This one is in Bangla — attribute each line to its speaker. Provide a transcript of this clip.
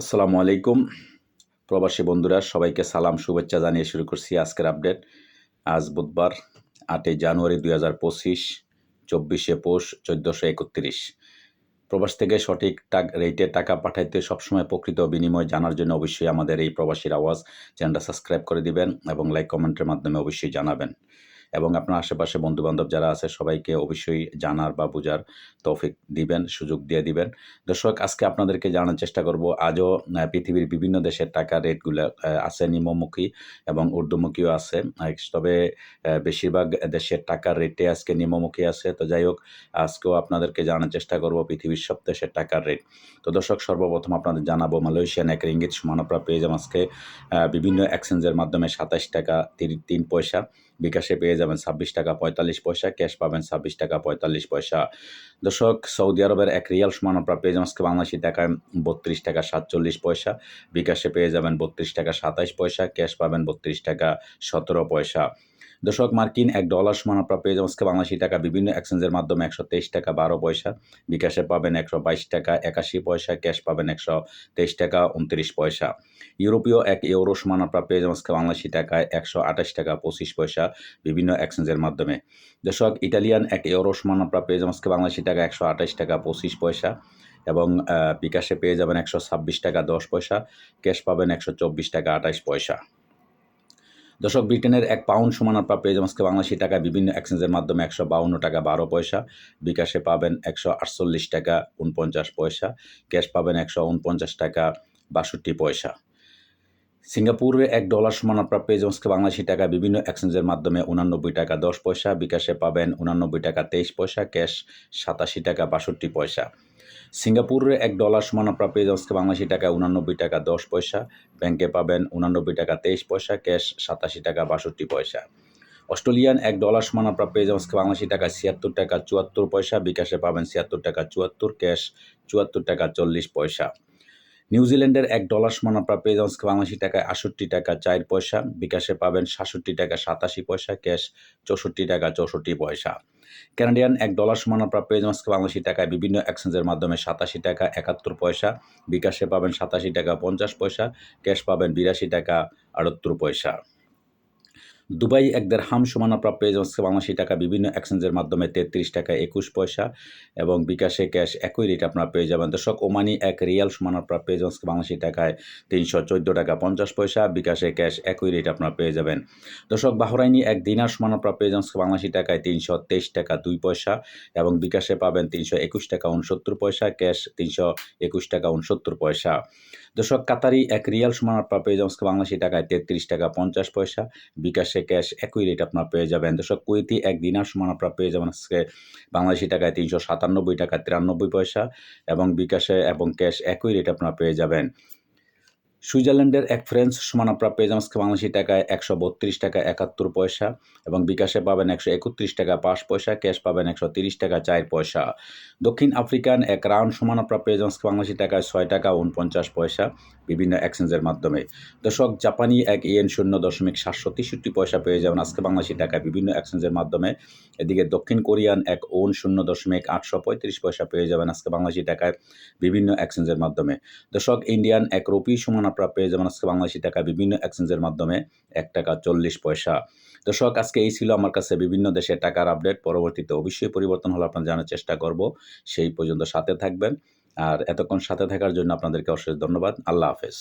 Speaker 1: আসসালামু আলাইকুম। প্রবাসী বন্ধুরা, সবাইকে সালাম, শুভেচ্ছা জানিয়ে শুরু করছি আজকের আপডেট। আজ বুধবার, আটই জানুয়ারি দুই হাজার পঁচিশ, চব্বিশে পৌষ চোদ্দোশো একত্রিশ। প্রবাস থেকে সঠিক রেটে টাকা পাঠাইতে সবসময় প্রকৃত বিনিময় জানার জন্য অবশ্যই আমাদের এই প্রবাসীর আওয়াজ চ্যানেলটা সাবস্ক্রাইব করে দিবেন এবং লাইক কমেন্টের মাধ্যমে অবশ্যই জানাবেন। এবং আপনার আশেপাশে বন্ধুবান্ধব যারা আছে, সবাইকে অবশ্যই জানার বা বোঝার তৌফিক দিবেন, সুযোগ দিয়ে দিবেন। দর্শক, আজকে আপনাদেরকে জানার চেষ্টা করব, আজও পৃথিবীর বিভিন্ন দেশের টাকা রেটগুলো আছে নিম্নমুখী এবং ঊর্ধ্বমুখীও আছে। তবে বেশিরভাগ দেশের টাকার রেটে আজকে নিম্নমুখী আছে। তো যাই হোক, আজকেও আপনাদেরকে জানার চেষ্টা করব পৃথিবীর সব দেশের টাকার রেট। তো দর্শক, সর্বপ্রথম আপনাদের জানাব, মালয়েশিয়ান এক রিঙ্গিত সমান আপনারা পেয়ে যাবেন আজকে বিভিন্ন এক্সচেঞ্জের মাধ্যমে সাতাশ টাকা তিন পয়সা। বিকাশে পেয়ে যাবেন ছাব্বিশ টাকা পঁয়তাল্লিশ পয়সা, ক্যাশ পাবেন ছাব্বিশ টাকা পঁয়তাল্লিশ পয়সা। দর্শক, সৌদি আরবের এক রিয়াল সমান আপনারা পেয়ে যাবেন বাংলাদেশি টাকায় বত্রিশ টাকা সাতচল্লিশ পয়সা। বিকাশে পেয়ে যাবেন বত্রিশ টাকা সাতাইশ পয়সা, ক্যাশ পাবেন বত্রিশ টাকা সতেরো পয়সা। দর্শক, মার্কিন এক ডলার সমান আপনারা পেয়ে যাবেন বাংলাদেশি টাকা। বিভিন্ন এক্সচেঞ্জের মাধ্যমে একশো তেইশ টাকা বারো পয়সা। বিকাশে পাবেন একশো বাইশ টাকা একাশি পয়সা, ক্যাশ পাবেন একশো তেইশ টাকা উনত্রিশ পয়সা। ইউরোপীয় এক ইউরো সমান আপনারা পেয়ে যাবেন আজকে বাংলাদেশি টাকায় একশো আঠাশ টাকা পঁচিশ পয়সা বিভিন্ন এক্সচেঞ্জের মাধ্যমে। দর্শক ইটালিয়ান এক ইউরো সমান আপনারা পেয়ে যাবেন আজকে বাংলাদেশি টাকা একশো আঠাশ টাকা পঁচিশ পয়সা এবং বিকাশে পেয়ে যাবেন একশো ছাব্বিশ টাকা দশ পয়সা, ক্যাশ পাবেন একশো চব্বিশ টাকা আঠাশ পয়সা। দর্শক, ব্রিটেনের এক পাউন্ড সমান আপনারা পেয়ে যাবেন বাংলাদেশি টাকা বিভিন্ন এক্সচেঞ্জের মাধ্যমে একশো বাউন্ন টাকা বারো পয়সা। বিকাশে পাবেন একশো আটচল্লিশ টাকা উনপঞ্চাশ পয়সা। ক্যাশ পাবেন একশো উনপঞ্চাশ টাকা বাষট্টি পয়সা। সিঙ্গাপুরে এক ডলার সমান আপনার পেয়ে যাবেন বাংলাদেশি টাকা বিভিন্ন এক্সচেঞ্জের মাধ্যমে উনানব্বই টাকা দশ পয়সা। বিকাশে পাবেন উনানব্বই টাকা তেইশ পয়সা। ক্যাশ সাতাশি টাকা বাষট্টি পয়সা। সিঙ্গাপুরে এক ডলার সমান আপনার পেয়ে আজকে বাংলাদেশি টাকা উনানব্বই টাকা দশ পয়সা। ব্যাংকে পাবেন উনানব্বই টাকা তেইশ পয়সা, ক্যাশ সাতাশি টাকা বাষট্টি পয়সা। অস্ট্রেলিয়ান এক ডলার সমান আপনার পেয়ে যাবেন বাংলাদেশি টাকা ছিয়াত্তর টাকা চুয়াত্তর পয়সা, বিকাশে পাবেন ছিয়াত্তর টাকা চুয়াত্তর, ক্যাশ চুয়াত্তর টাকা চল্লিশ পয়সা। নিউজিল্যান্ডের এক ডলার সমান আপনার পেয়ে যাবেন বাংলাদেশি টাকায় আষট্টি টাকা চার পয়সা, বিকাশে পাবেন সাতষট্টি টাকা সাতাশি পয়সা, ক্যাশ চৌষট্টি টাকা চৌষট্টি পয়সা। কানাডিয়ান এক ডলার সমান আপনার পেয়ে যাবেন বাংলাদেশি টাকায় বিভিন্ন এক্সচেঞ্জের মাধ্যমে সাতাশি টাকা একাত্তর পয়সা, বিকাশে পাবেন সাতাশি টাকা পঞ্চাশ পয়সা ক্যাশ পাবেন বিরাশি টাকা আটাত্তর পয়সা। দুবাই এক দেড় হাম সমান আপনার পেয়ে বাংলাদেশি টাকা বিভিন্ন এক্সচেঞ্জের মাধ্যমে তেত্রিশ টাকা একুশ পয়সা এবং বিকাশে ক্যাশ একই রেট আপনারা পেয়ে যাবেন। দর্শক, ওমানি এক রিয়াল সমান আপনারা পেয়ে বাংলাদেশি টাকায় তিনশো চোদ্দ টাকা পঞ্চাশ পয়সা, বিকাশে ক্যাশ একই রেট আপনারা পেয়ে যাবেন। দর্শক, বাহরাইনি এক দিনার সমান আপনারা পেয়ে বাংলাদেশি টাকায় তিনশো তেইশ টাকা দুই পয়সা এবং বিকাশে পাবেন তিনশো একুশ টাকা উনসত্তর পয়সা, ক্যাশ তিনশো একুশ টাকা উনসত্তর পয়সা। দর্শক, কাতারি এক রিয়াল সমান আপনারা পেয়ে বাংলাদেশি টাকায় তেত্রিশ টাকা পঞ্চাশ পয়সা, বিকাশে ক্যাশ একই রেট আপনারা পেয়ে যাবেন। দর্শক কুয়েতি এক দিনার সমান আপনারা পেয়ে যাবেন আজকে বাংলাদেশি টাকায় তিনশো সাতানব্বই টাকা তিরানব্বই পয়সা এবং বিকাশে এবং ক্যাশ একই রেট আপনারা পেয়ে যাবেন। সুইজারল্যান্ডের এক ফ্রেন্স সমান আপনারা পেয়ে বাংলাদেশি টাকায় একশো বত্রিশ টাকা একাত্তর পয়সা এবং বিকাশে পাবেন একশো একত্রিশ টাকা পাঁচ পয়সা, ক্যাশ পাবেন একশো তিরিশ টাকা চার পয়সা। দক্ষিণ আফ্রিকান এক রাউন্ড সমান আপনারা পেয়ে বাংলাদেশি টাকায় ছয় টাকা উনপঞ্চাশ পয়সা বিভিন্ন এক্সচেঞ্জের মাধ্যমে। দর্শক, জাপানি এক ইয়েন শূন্য দশমিক সাতশো তেষট্টি পয়সা পেয়ে যাবেন আজকে বাংলাদেশি টাকায় বিভিন্ন এক্সচেঞ্জের মাধ্যমে। এদিকে দক্ষিণ কোরিয়ান এক ওন শূন্য দশমিক আটশো পঁয়ত্রিশ পয়সা পেয়ে যাবেন আজকে বাংলাদেশি টাকায় বিভিন্ন এক্সচেঞ্জের মাধ্যমে। দর্শক, ইন্ডিয়ান এক রুপি সমান আপনারা পেয়ে যাবেন আজকে বাংলাদেশি টাকা বিভিন্ন এক্সচেঞ্জের মাধ্যমে এক টাকা চল্লিশ পয়সা। দর্শক, আজকে এই ছিল আমার কাছে বিভিন্ন দেশে টাকার আপডেট পরবর্তীতে অবশ্যই পরিবর্তন হলে আপনারা জানার চেষ্টা করব। সেই পর্যন্ত সাথে থাকবেন। আর এতক্ষণ সাথে থাকার জন্য আপনাদেরকে অশেষ ধন্যবাদ। আল্লাহ হাফেজ।